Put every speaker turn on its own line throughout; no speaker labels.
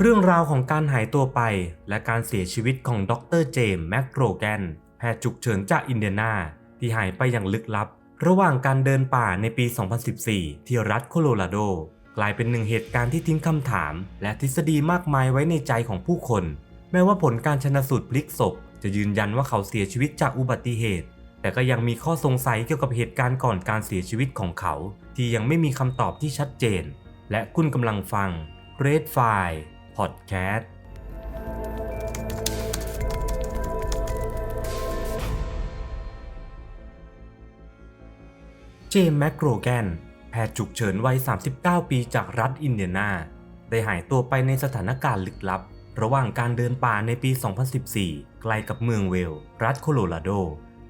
เรื่องราวของการหายตัวไปและการเสียชีวิตของดรเจมส์แมคโกรแกนแพทย์ฉุกเฉินจากอินเดียนาที่หายไปอย่างลึกลับ ระหว่างการเดินป่าในปี 2014 ที่รัฐโคโลราโด กลายเป็นหนึ่งเหตุการณ์ที่ทิ้งคำถาม และทฤษฎีมากมายไว้ในใจของผู้คน แม้ว่าผลการชนสูตรพลิกศพ จะยืนยันว่าเขาเสียชีวิตจากอุบัติเหตุ แต่ก็ยังมีข้อสงสัยเกี่ยวกับเหตุการณ์ก่อนการเสียชีวิตของเขา ที่ยังไม่มีคำตอบที่ชัดเจน และคุณกำลังฟัง Red File Podcast เจมส์แมคโรแกนแพทย์ฉุกเฉินวัย 39 ปีจากรัฐอินเดียนา ได้หายตัวไปในสถานการณ์ลึกลับ ระหว่างการเดินป่าในปี 2014 ไกลกับเมืองเวล รัฐโคโลราโด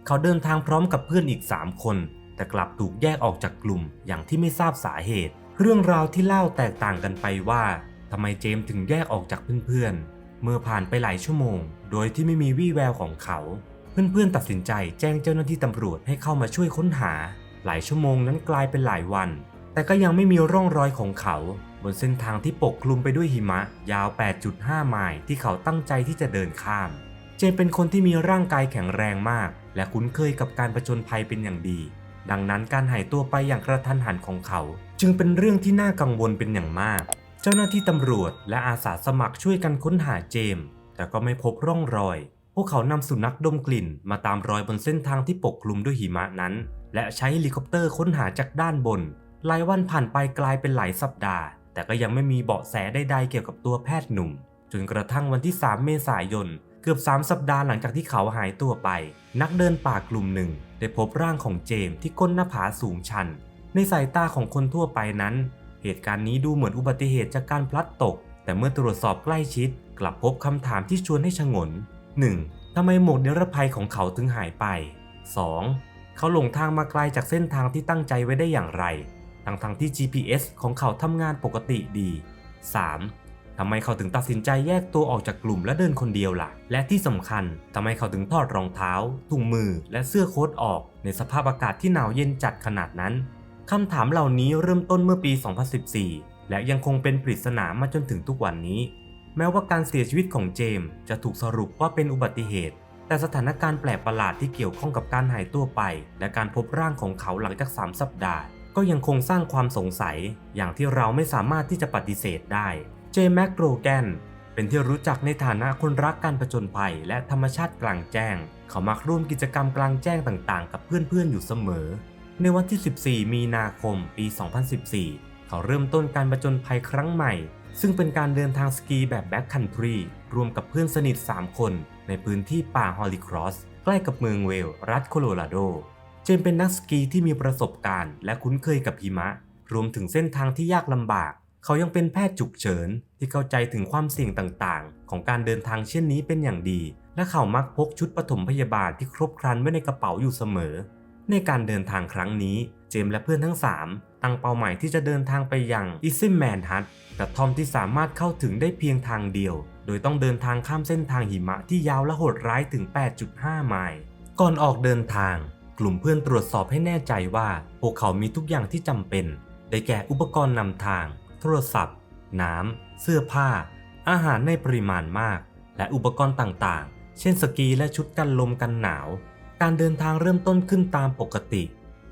เขาเดินทางพร้อมกับเพื่อนอีก 3 คน แต่กลับถูกแยกออกจากกลุ่มอย่างที่ไม่ทราบสาเหตุ เรื่องราวที่เล่าแตกต่างกันไปว่า ทำไมเจมส์ถึงแยกออกจากเพื่อนๆ เมื่อผ่านไปหลายชั่วโมง โดยที่ไม่มีวี่แววของเขา เพื่อนๆตัดสินใจแจ้งเจ้าหน้าที่ตำรวจให้เข้ามาช่วยค้นหา หลายชั่วโมงนั้นกลายเป็นหลายวัน แต่ก็ยังไม่มีร่องรอยของเขา บนเส้นทางที่ปกคลุมไปด้วยหิมะ ยาว 8.5 ไมล์ที่เขาตั้งใจที่จะเดินข้าม เจมส์เป็นคนที่มีร่างกายแข็งแรงมาก และคุ้นเคยกับการประจนภัยเป็นอย่างดี ดังนั้นการหายตัวไปอย่างกระทันหันของเขา จึงเป็นเรื่องที่น่ากังวลเป็นอย่างมาก เจ้าหน้าที่ตำรวจและอาสาสมัครช่วยกันค้นหาเจมส์แต่ก็ไม่พบร่องรอย พวกเขานำสุนัขดมกลิ่นมาตามรอยบนเส้นทางที่ปกคลุมด้วยหิมะนั้น และใช้เฮลิคอปเตอร์ค้นหาจากด้านบน หลายวันผ่านไปกลายเป็นหลายสัปดาห์ แต่ก็ยังไม่มีเบาะแสใดๆเกี่ยวกับตัวแพทย์หนุ่ม จนกระทั่งวันที่ 3 เมษายน เกือบ 3 สัปดาห์หลังจากที่เขาหายตัวไป นักเดินป่ากลุ่มหนึ่ง ได้พบร่างของเจมส์ที่ก้นหน้าผาสูงชัน ในสายตาของคนทั่วไปนั้น เหตุการณ์นี้ดูเหมือนอุบัติเหตุจากการพลัดตก แต่เมื่อตรวจสอบใกล้ชิด กลับพบคำถามที่ชวนให้ชงน 1. ทำไมหมวกนิรภัยของเขาถึงหายไป 2. เขาหลงทางมาไกลจากเส้นทางที่ตั้งใจไว้ได้อย่างไร ทั้งทงๆที่ GPS ของเขาทำงานปกติดี 3. ทำไมเขาถึงตัดสินใจแยกตัวออกจากกลุ่มและเดินคนเดียวล่ะ และที่สำคัญทำไมเขาถึงถอดรองเท้า ถุงมือ และเสื้อโค้ทออก ในสภาพอากาศที่หนาวเย็นจัดขนาดนั้น คำถามเหล่านี้เริ่มต้นเมื่อปี 2014 และยังคงเป็นปริศนามาจนถึงทุกวันนี้ แม้ว่าการเสียชีวิตของเจมส์จะถูกสรุปว่าเป็นอุบัติเหตุ แต่สถานการณ์แปลกประหลาดที่เกี่ยวข้องกับการหายตัวไป และการพบร่างของเขาหลังจาก 3 สัปดาห์ ก็ยังคงสร้างความสงสัย อย่างที่เราไม่สามารถที่จะปฏิเสธได้ เจมส์แมคโกรแกนเป็นที่รู้จักในฐานะคนรักการผจญภัยและธรรมชาติกลางแจ้ง เขามักร่วมกิจกรรมกลางแจ้งต่างๆ กับเพื่อนๆอยู่เสมอ ในวันที่ 14 มีนาคม ปี 2014 เขาเริ่มต้นการผจญภัยครั้งใหม่ ซึ่งเป็นการเดินทางสกีแบบแบ็คคันทรีรวมกับเพื่อนสนิท 3 คน ในพื้นที่ป่าฮอลลีครอส ใกล้กับเมืองเวล รัฐโคโลราโด เจมส์เป็นนักสกีที่มีประสบการณ์ และคุ้นเคยกับหิมะ รวมถึงเส้นทางที่ยากลำบาก เขายังเป็นแพทย์ฉุกเฉิน ที่เข้าใจถึงความเสี่ยงต่างๆ ของการเดินทางเช่นนี้เป็นอย่างดี และเขามักพกชุดปฐมพยาบาลที่ครบครันไว้ในกระเป๋าอยู่เสมอ ในการเดินทางครั้งนี้ เจมส์และเพื่อนทั้ง 3 ตั้งเป้าหมายที่จะเดินทางไปยังอิซิมแมนฮัตกระท่อมที่สามารถเข้าถึงได้เพียงทางเดียว โดยต้องเดินทางข้ามเส้นทางหิมะที่ยาวและโหดร้ายถึง 8.5 ไมล์ ก่อนออกเดินทาง กลุ่มเพื่อนตรวจสอบให้แน่ใจว่าพวกเขามีทุกอย่างที่จำเป็น ได้แก่อุปกรณ์นำทาง โทรศัพท์ น้ำ เสื้อผ้า อาหารในปริมาณมาก และอุปกรณ์ต่างๆ เช่นสกีและชุดกันลมกันหนาว การเดินทางเริ่มต้นขึ้นตามปกติ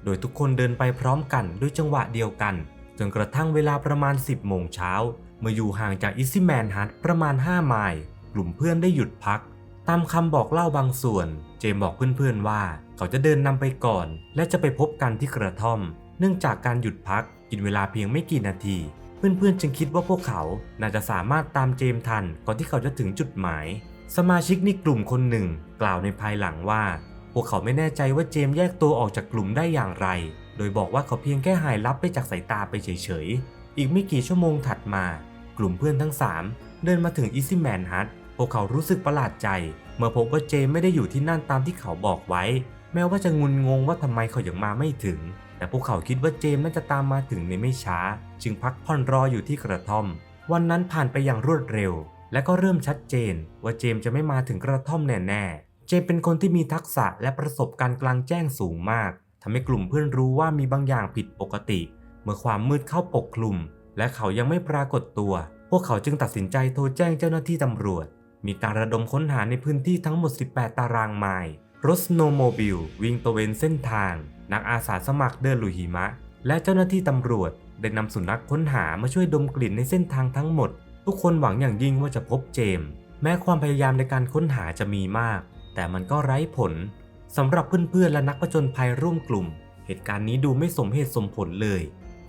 โดยทุกคนเดินไปพร้อมกันด้วยจังหวะเดียวกัน จนกระทั่งเวลาประมาณ 10 โมงเช้า เมื่ออยู่ห่างจากอิซิแมนฮัตประมาณ 5 ไมล์ กลุ่มเพื่อนได้หยุดพัก ตามคำบอกเล่าบางส่วน เจมบอกเพื่อนๆว่า เขาจะเดินนำไปก่อน และจะไปพบกันที่กระท่อม เนื่องจากการหยุดพักกินเวลาเพียงไม่กี่นาที เพื่อนๆจึงคิดว่าพวกเขาน่าจะสามารถตามเจมทันก่อนที่เขาจะถึงจุดหมาย สมาชิกในกลุ่มคนหนึ่ง กล่าวในภายหลังว่า พวกเขาไม่แน่ใจว่าเจมแยกตัวออกจากกลุ่มได้อย่างไร โดยบอกว่าเขาเพียงแค่หายลับไปจากสายตาไปเฉยๆ อีกไม่กี่ชั่วโมงถัดมา กลุ่มเพื่อนทั้ง 3 เดินมาถึงอิซิแมนฮัตพวกเขารู้สึกประหลาดใจ เมื่อพบว่าเจมไม่ได้อยู่ที่นั่นตามที่เขาบอกไว้ แม้ว่าจะงุนงงว่าทำไมเขายังมาไม่ถึง แต่พวกเขาคิดว่าเจมน่าจะตามมาถึงในไม่ช้า จึงพักผ่อนรออยู่ที่กระท่อม วันนั้นผ่านไปอย่างรวดเร็ว และก็เริ่มชัดเจน ว่าเจมจะไม่มาถึงกระท่อมแน่ๆ เจมเป็นคนที่มีทักษะและประสบการณ์กลางแจ้งสูงมากทำให้กลุ่มเพื่อนรู้ว่ามีบางอย่างผิดปกติ เมื่อความมืดเข้าปกคลุม และเขายังไม่ปรากฏตัว พวกเขาจึงตัดสินใจโทรแจ้งเจ้าหน้าที่ตำรวจ มีการระดมค้นหาในพื้นที่ทั้งหมด 18 ตารางไมล์รถสโนโมบิลวิ่งตะเวนเส้นทาง นักอาสาสมัครเดินลุยหิมะ และเจ้าหน้าที่ตำรวจ ได้นำสุนัขค้นหามาช่วยดมกลิ่นในเส้นทางทั้งหมด ทุกคนหวังอย่างยิ่งว่าจะพบเจม แม้ความพยายามในการค้นหาจะมีมาก แต่มันก็ไร้ผลสำหรับเพื่อนๆ และนักผจญภัยร่วมกลุ่ม เหตุการณ์นี้ดูไม่สมเหตุสมผลเลย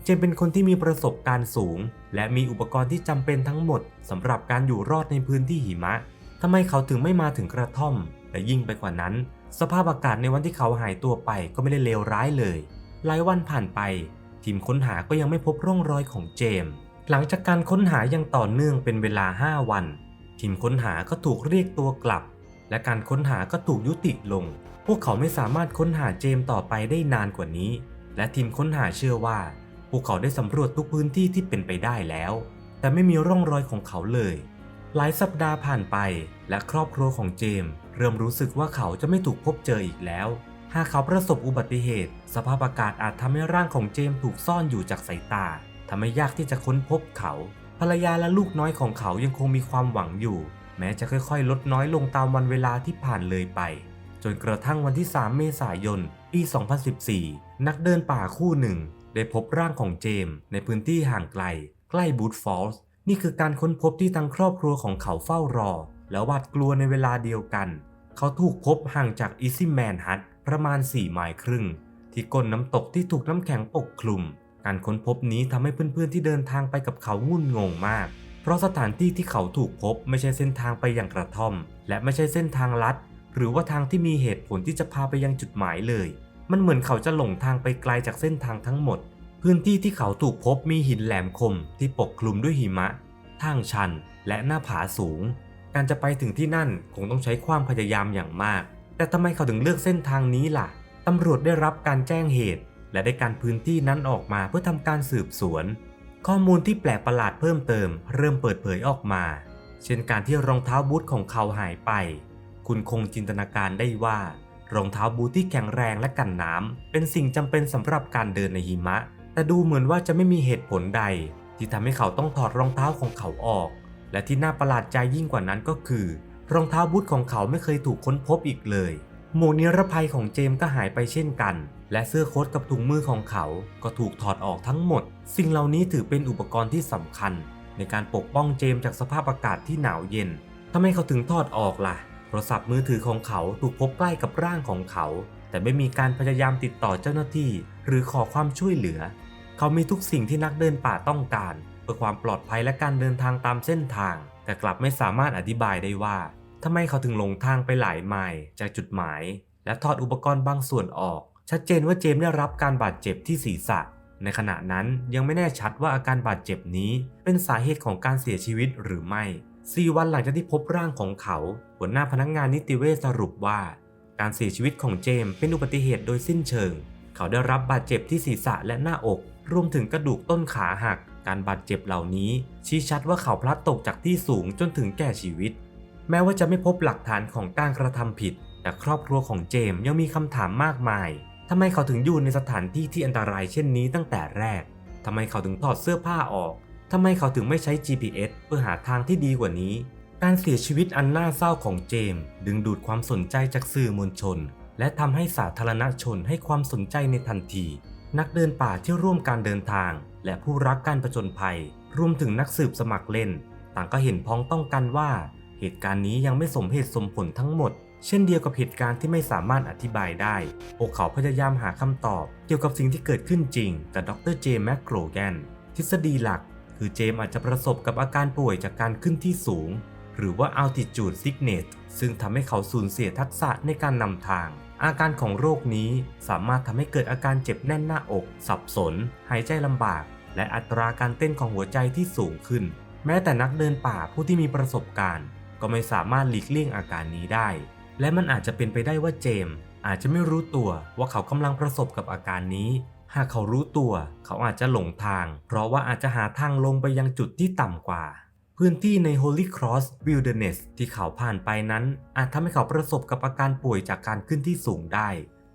เจมเป็นคนที่มีประสบการณ์สูง และมีอุปกรณ์ที่จำเป็นทั้งหมดสำหรับการอยู่รอดในพื้นที่หิมะทำไมเขาถึงไม่มาถึงกระท่อม และยิ่งไปกว่านั้น สภาพอากาศในวันที่เขาหายตัวไปก็ไม่ได้เลวร้ายเลย หลายวันผ่านไป ทีมค้นหาก็ยังไม่พบร่องรอยของเจม หลังจากการค้นหาย่างต่อเนื่องเป็นเวลา 5 วัน ทีมค้นหาก็ถูกเรียกตัวกลับ และการค้นหาก็ถูกยุติลง พวกเขาไม่สามารถค้นหาเจมส์ต่อไปได้นานกว่านี้ และทีมค้นหาเชื่อว่า พวกเขาได้สำรวจทุกพื้นที่ที่เป็นไปได้แล้ว แต่ไม่มีร่องรอยของเขาเลย หลายสัปดาห์ผ่านไป และครอบครัวของเจมส์เริ่มรู้สึกว่าเขาจะไม่ถูกพบเจออีกแล้วหากเขาประสบอุบัติเหตุ สภาพอากาศอาจทำให้ร่างของเจมส์ถูกซ่อนอยู่จากสายตาทำให้ยากที่จะค้นพบเขา ภรรยาและลูกน้อยของเขายังคงมีความหวังอยู่ แม้จะค่อยๆ ลดน้อยลงตามวันเวลาที่ผ่านเลยไป จนกระทั่งวันที่ 3 เมษายน ปี 2014 นักเดินป่าคู่หนึ่ง ได้พบร่างของเจมส์ในพื้นที่ห่างไกล ใกล้บูธฟอลส์นี่คือการค้นพบที่ทั้งครอบครัวของเขาเฝ้ารอ และหวาดกลัวในเวลาเดียวกัน เขาถูกพบห่างจากอิซิแมนฮัตประมาณ 4 ไมล์ครึ่ง ที่ก้นน้ำตกที่ถูกน้ำแข็งปกคลุม การค้นพบนี้ทำให้เพื่อนๆที่เดินทางไปกับเขางุ่นงงมาก เพราะสถานที่ที่เขาถูกพบไม่ใช่เส้นทางไปยังกระท่อม และไม่ใช่เส้นทางลัด หรือว่าทางที่มีเหตุผลที่จะพาไปยังจุดหมายเลย มันเหมือนเขาจะหลงทางไปไกลจากเส้นทางทั้งหมด พื้นที่ที่เขาถูกพบมีหินแหลมคม ที่ปกคลุมด้วยหิมะ ทางชัน และหน้าผาสูง การจะไปถึงที่นั่นคงต้องใช้ความพยายามอย่างมาก แต่ทำไมเขาถึงเลือกเส้นทางนี้ล่ะตำรวจได้รับการแจ้งเหตุ และได้การพื้นที่นั้นออกมาเพื่อทำการสืบสวน ข้อมูลที่แปลกประหลาดเพิ่มเติมเริ่มเปิดเผยออกมา เช่นการที่รองเท้าบูทของเขาหายไป คุณคงจินตนาการได้ว่ารองเท้าบูทที่แข็งแรงและกันน้ำเป็นสิ่งจำเป็นสำหรับการเดินในหิมะ แต่ดูเหมือนว่าจะไม่มีเหตุผลใด ที่ทำให้เขาต้องถอดรองเท้าของเขาออก และที่น่าประหลาดใจยิ่งกว่านั้นก็คือ รองเท้าบูทของเขาไม่เคยถูกค้นพบอีกเลย หมวกนิรภัยของเจมส์ก็หายไปเช่นกัน และเสื้อโค้ทกับถุงมือของเขาก็ถูกถอดออกทั้งหมด สิ่งเหล่านี้ถือเป็นอุปกรณ์ที่สำคัญ ในการปกป้องเจมส์จากสภาพอากาศที่หนาวเย็นทำไมเขาถึงถอดออกล่ะ โทรศัพท์มือถือของเขาถูกพบใกล้กับร่างของเขา แต่ไม่มีการพยายามติดต่อเจ้าหน้าที่ หรือขอความช่วยเหลือ เขามีทุกสิ่งที่นักเดินป่าต้องการ เพื่อความปลอดภัยและการเดินทางตามเส้นทาง แต่กลับไม่สามารถอธิบายได้ว่า ทำไมเขาถึงหลงทางไปหลายไมล์จากจุดหมาย และถอดอุปกรณ์บางส่วนออก ชัดเจนว่าเจมส์ได้รับการบาดเจ็บที่ศีรษะ ในขณะนั้นยังไม่แน่ชัดว่าอาการบาดเจ็บนี้เป็นสาเหตุของการเสียชีวิตหรือไม่4วันหลังจากที่พบร่างของเขา หัวหน้าพนักงานนิติเวชสรุปว่า การเสียชีวิตของเจมส์เป็นอุบัติเหตุโดยสิ้นเชิง เขาได้รับบาดเจ็บที่ศีรษะและหน้าอก รวมถึงกระดูกต้นขาหัก การบาดเจ็บเหล่านี้ ชี้ชัดว่าเขาพลัดตกจากที่สูงจนถึงแก่ชีวิต แม้ว่าจะไม่พบหลักฐานของการกระทำผิด แต่ครอบครัวของเจมส์ยังมีคำถามมากมายทำไมเขาถึงอยู่ในสถานที่ที่อันตรายเช่นนี้ตั้งแต่แรกทำไมเขาถึงถอดเสื้อผ้าออกทำไมเขาถึงไม่ใช้ GPS เพื่อหาทางที่ดีกว่านี้ การเสียชีวิตอันน่าเศร้าของเจมส์ดึงดูดความสนใจจากสื่อมวลชน และทำให้สาธารณชนให้ความสนใจในทันที นักเดินป่าที่ร่วมการเดินทาง และผู้รักการประจนภัย รวมถึงนักสืบสมัครเล่น ต่างก็เห็นพ้องต้องกันว่า เหตุการณ์นี้ยังไม่สมเหตุสมผลทั้งหมด เช่นเดียวกับเหตุการณ์ที่ไม่สามารถอธิบายได้ พวกเขาพยายามหาคำตอบเกี่ยวกับสิ่งที่เกิดขึ้นจริงกับดรเจแมคโกรแกนทฤษฎีหลัก คือเจมอาจจะประสบกับอาการป่วยจากการขึ้นที่สูง หรือว่า altitude sickness ซึ่งทำให้เขาสูญเสียทักษะในการนำทางอาการของโรคนี้สามารถทำให้เกิดอาการเจ็บแน่นหน้าอก สับสน หายใจลำบาก และอัตราการเต้นของหัวใจที่สูงขึ้น แม้แต่นักเดินป่าผู้ที่มีประสบการณ์ ก็ไม่สามารถหลีกเลี่ยงอาการนี้ได้ และมันอาจจะเป็นไปได้ว่าเจมส์อาจจะไม่รู้ตัวว่าเขากำลังประสบกับอาการนี้ หากเขารู้ตัว เขาอาจจะหลงทาง เพราะว่าอาจจะหาทางลงไปยังจุดที่ต่ำกว่า พื้นที่ใน Holy Cross Wilderness ที่เขาผ่านไปนั้น อาจทำให้เขาประสบกับอาการป่วยจากการขึ้นที่สูงได้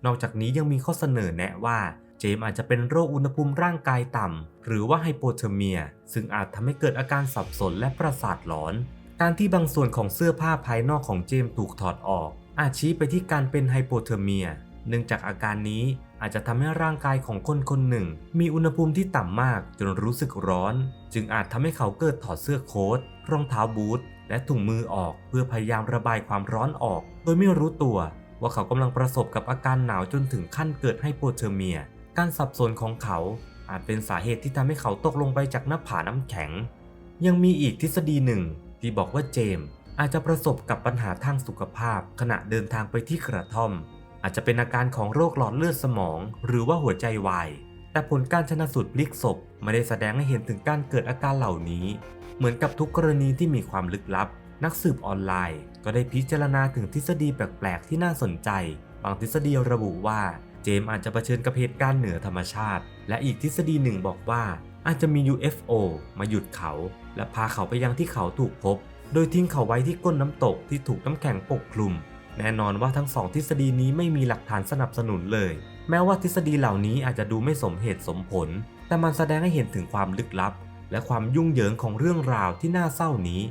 นอกจากนี้ยังมีข้อเสนอแนะว่าเจมส์อาจจะเป็นโรคอุณหภูมิร่างกายต่ำ หรือว่าไฮโปเทอร์เมีย ซึ่งอาจทำให้เกิดอาการสับสนและประสาทหลอน การที่บางส่วนของเสื้อผ้าภายนอกของเจมส์ถูกถอดออก อาจชี้ไปที่การเป็นไฮโปเทอร์เมีย เนื่องจากอาการนี้อาจจะทำให้ร่างกายของคนคนหนึ่ง มีอุณหภูมิที่ต่ำมากจนรู้สึกร้อน จึงอาจทำให้เขาเกิดถอดเสื้อโค้ทรองเท้าบูทและถุงมือออกเพื่อพยายามระบายความร้อนออก โดยไม่รู้ตัว ว่าเขากำลังประสบกับอาการหนาวจนถึงขั้นเกิดไฮโปเทอร์เมีย การสับสนของเขาอาจเป็นสาเหตุที่ทำให้เขาตกลงไปจากหน้าผาน้ำแข็ง ยังมีอีกทฤษฎีหนึ่ง ที่บอกว่าเจมส์อาจจะประสบกับปัญหาทางสุขภาพ ขณะเดินทางไปที่กระท่อม อาจจะเป็นอาการของโรคหลอดเลือดสมอง หรือว่าหัวใจวาย แต่ผลการชนะสูตรพลิกศพไม่ได้แสดงให้เห็นถึงการเกิดอาการเหล่านี้ เหมือนกับทุกกรณีที่มีความลึกลับ นักสืบออนไลน์ ก็ได้พิจารณาถึงทฤษฎีแปลก ๆ ที่น่าสนใจ บางทฤษฎีระบุว่า เจมส์อาจจะเผชิญกับเหตุการณ์เหนือธรรมชาติ และอีกทฤษฎีหนึ่งบอกว่า อาจจะมี UFO มาหยุดเขา และพาเขาไปยังที่เขาถูกพบ โดยทิ้งเขาไว้ที่ก้นน้ำตกที่ถูกน้ำแข็งปกคลุม แน่นอนว่าทั้งสองทฤษฎีนี้ไม่มีหลักฐานสนับสนุนเลย แม้ว่าทฤษฎีเหล่านี้อาจจะดูไม่สมเหตุสมผล แต่มันแสดงให้เห็นถึงความลึกลับ และความยุ่งเหยิงของเรื่องราวที่น่าเศร้านี้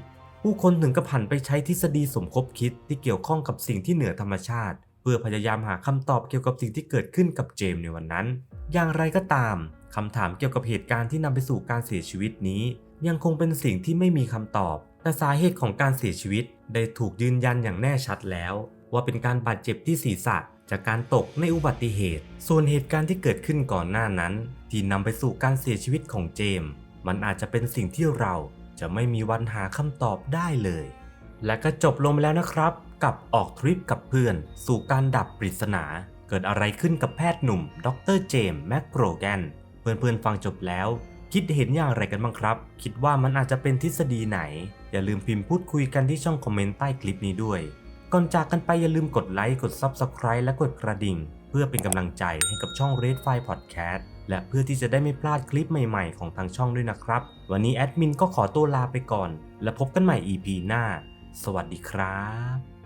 ผู้คนถึงกับผันไปใช้ทฤษฎีสมคบคิดที่เกี่ยวข้องกับสิ่งที่เหนือธรรมชาติ เพื่อพยายามหาคำตอบเกี่ยวกับสิ่งที่เกิดขึ้นกับเจมส์ในวันนั้น อย่างไรก็ตาม คำถามเกี่ยวกับเหตุการณ์ที่นำไปสู่การเสียชีวิตนี้ ยังคงเป็นสิ่งที่ไม่มีคำตอบ แต่สาเหตุของการเสียชีวิตได้ถูกยืนยันอย่างแน่ชัดแล้ว ว่าเป็นการบาดเจ็บที่ศีรษะจากการตกในอุบัติเหตุ ส่วนเหตุการณ์ที่เกิดขึ้นก่อนหน้านั้น ที่นำไปสู่การเสียชีวิตของเจม มันอาจจะเป็นสิ่งที่เราจะไม่มีวันหาคำตอบได้เลย และก็จบลงไปแล้วนะครับ กับออกทริปกับเพื่อน สู่การดับปริศนา เกิดอะไรขึ้นกับแพทย์หนุ่ม ดรเจมแมคโกรแกน พื่อนๆฟังจบแล้ว คิดเห็นอย่างไรกันบ้างครับ คิดว่ามันอาจจะเป็นทฤษฎีไหน อย่าลืมพิมพ์พูดคุยกันที่ช่องคอมเมนต์ใต้คลิปนี้ด้วย ก่อนจากกันไปอย่าลืมกดไลค์กด Subscribe และกดกระดิ่ง เพื่อเป็นกำลังใจให้กับช่อง Red File Podcast และเพื่อที่จะได้ไม่พลาดคลิปใหม่ๆ ของทางช่องด้วยนะครับ วันนี้แอดมินก็ขอตัวลาไปก่อน และพบกันใหม่ EP หน้า สวัสดีครับ